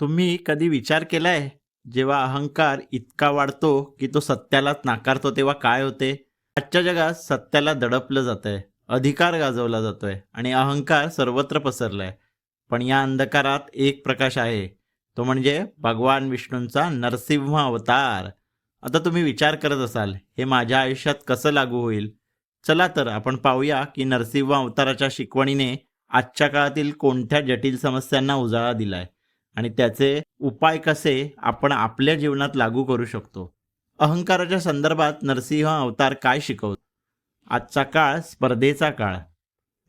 तुम्ही कधी विचार केलाय? जेव्हा अहंकार इतका वाढतो की तो सत्यालाच नाकारतो तेव्हा काय होते? आजच्या जगात सत्याला दडपलं जात आहे अधिकार गाजवला जातोय आणि अहंकार सर्वत्र पसरलाय. पण या अंधकारात एक प्रकाश आहे. तो म्हणजे भगवान विष्णूंचा नरसिंह अवतार. आता तुम्ही विचार करत असाल हे माझ्या आयुष्यात कसं लागू होईल? चला तर आपण पाहूया की नरसिंह अवताराच्या शिकवणीने आजच्या काळातील कोणत्या जटिल समस्यांना उजाळा दिलाय. आणि त्याचे उपाय कसे आपण आपल्या जीवनात लागू करू शकतो? अहंकाराच्या संदर्भात नरसिंह अवतार काय शिकवतो? आजचा काळ स्पर्धेचा काळ.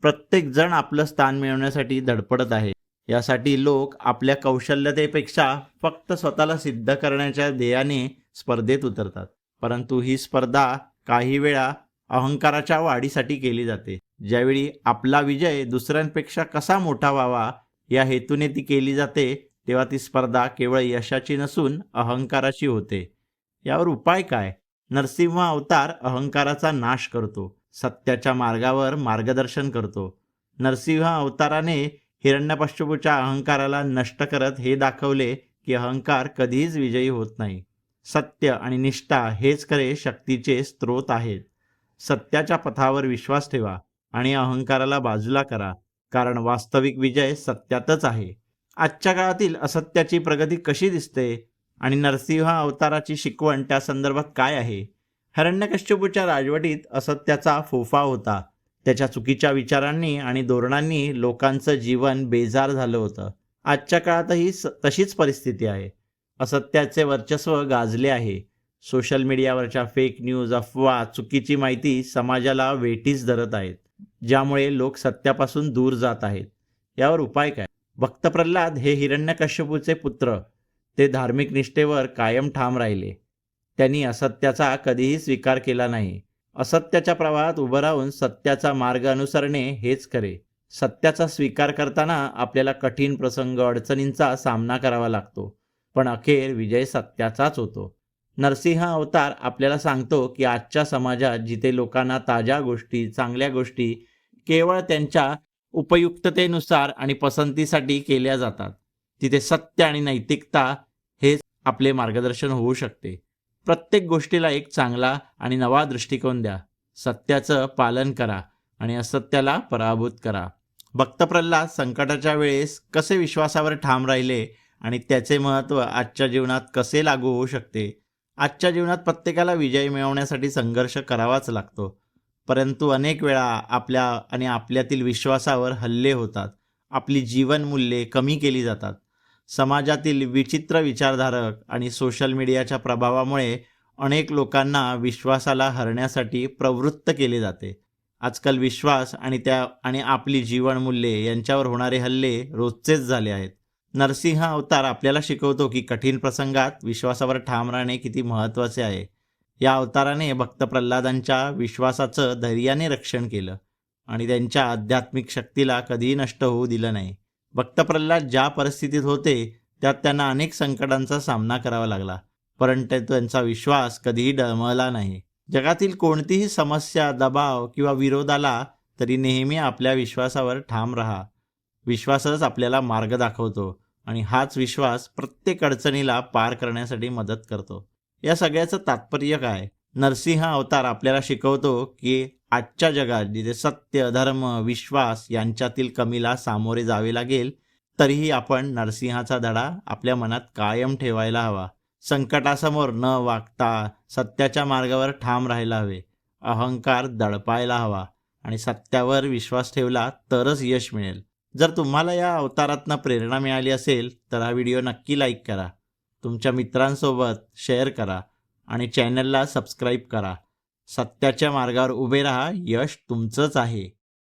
प्रत्येक जण आपलं स्थान मिळवण्यासाठी धडपडत आहे. यासाठी लोक आपल्या कौशल्यतेपेक्षा फक्त स्वतःला सिद्ध करण्याच्या ध्येयाने स्पर्धेत उतरतात. परंतु ही स्पर्धा काही वेळा अहंकाराच्या वाढीसाठी केली जाते. ज्यावेळी आपला विजय दुसऱ्यांपेक्षा कसा मोठा व्हावा या हेतूने ती केली जाते तेव्हा ती स्पर्धा केवळ यशाची नसून अहंकाराची होते. यावर उपाय काय? नरसिंह अवतार अहंकाराचा नाश करतो. सत्याच्या मार्गावर मार्गदर्शन करतो. नरसिंह अवताराने हिरण्यपश्चपूच्या अहंकाराला नष्ट करत हे दाखवले की अहंकार कधीच विजयी होत नाही. सत्य आणि निष्ठा हेच खरे शक्तीचे स्रोत आहेत. सत्याच्या पथावर विश्वास ठेवा आणि अहंकाराला बाजूला करा कारण वास्तविक विजय सत्यातच आहे. आजच्या काळातील असत्याची प्रगती कशी दिसते आणि नरसिंह अवताराची शिकवण त्या संदर्भात काय आहे? हरण्यकश्यपूच्या राजवटीत असत्याचा फोफा होता. त्याच्या चुकीच्या विचारांनी आणि धोरणांनी लोकांचं जीवन बेजार झालं होतं. आजच्या काळातही स तशीच परिस्थिती आहे. असत्याचे वर्चस्व गाजले आहे. सोशल मीडियावरच्या फेक न्यूज अफवा चुकीची माहिती समाजाला वेठीस धरत आहेत ज्यामुळे लोक सत्यापासून दूर जात आहेत. यावर उपाय काय? भक्त प्रल्हाद हे हिरण्यकश्यपूचे पुत्र. ते धार्मिक निष्ठेवर कायम ठाम राहिले. त्यांनी असत्याचा कधीही स्वीकार केला नाही. असत्याच्या प्रवाहात उभं राहून सत्याचा मार्ग अनुसरणे हेच खरे. सत्याचा स्वीकार करताना आपल्याला कठीण प्रसंग अडचणींचा सामना करावा लागतो. पण अखेर विजय सत्याचाच होतो. नरसिंह अवतार आपल्याला सांगतो की आजच्या समाजात जिथे लोकांना ताज्या गोष्टी चांगल्या गोष्टी केवळ त्यांच्या उपयुक्ततेनुसार आणि पसंतीसाठी केल्या जातात. तिथे सत्य आणि नैतिकता हेच आपले मार्गदर्शन होऊ शकते. प्रत्येक गोष्टीला एक चांगला आणि नवा दृष्टिकोन द्या. सत्याचं पालन करा आणि असत्याला पराभूत करा. भक्त प्रल्हाद संकटाच्या वेळेस कसे विश्वासावर ठाम राहिले आणि त्याचे महत्त्व आजच्या जीवनात कसे लागू होऊ शकते? आजच्या जीवनात प्रत्येकाला विजय मिळवण्यासाठी संघर्ष करावाच लागतो. परंतु अनेक वेळा आपल्या आणि आपल्यातील विश्वासावर हल्ले होतात. आपली जीवनमूल्ये कमी केली जातात. समाजातील विचित्र विचारधारक आणि सोशल मीडियाच्या प्रभावामुळे अनेक लोकांना विश्वासाला हरण्यासाठी प्रवृत्त केले जाते. आजकाल विश्वास आणि त्या आणि आपली जीवनमूल्ये यांच्यावर होणारे हल्ले रोजचेच झाले आहेत. नरसिंह अवतार आपल्याला शिकवतो की कठीण प्रसंगात विश्वासावर ठाम राहणे किती महत्त्वाचे आहे. या अवताराने भक्त प्रल्हादांच्या विश्वासाचं धैर्याने रक्षण केलं आणि त्यांच्या आध्यात्मिक शक्तीला कधीही नष्ट होऊ दिलं नाही. भक्त प्रल्हाद ज्या परिस्थितीत होते त्यात त्यांना अनेक संकटांचा सामना करावा लागला परंतु त्यांचा विश्वास कधीही डळमळला नाही. जगातील कोणतीही समस्या दबाव किंवा विरोध आला तरी नेहमी आपल्या विश्वासावर ठाम राहा. विश्वासच आपल्याला मार्ग दाखवतो आणि हाच विश्वास प्रत्येक अडचणीला पार करण्यासाठी मदत करतो. या सगळ्याचं तात्पर्य काय? नरसिंह अवतार आपल्याला शिकवतो की आजच्या जगात जिथे सत्य धर्म विश्वास यांच्यातील कमीला सामोरे जावे लागेल तरीही आपण नरसिंहाचा धडा आपल्या मनात कायम ठेवायला हवा. संकटासमोर न वागता सत्याच्या मार्गावर ठाम राहायला हवे. अहंकार दडपायला हवा. आणि सत्यावर विश्वास ठेवला तरच यश मिळेल. जर तुम्हाला या अवतारातनं प्रेरणा मिळाली असेल तर हा व्हिडिओ नक्की लाईक करा. तुमच्या मित्रांसोबत शेअर करा आणि चॅनलला सबस्क्राईब करा. सत्याच्या मार्गावर उभे राहा यश तुमचंच आहे.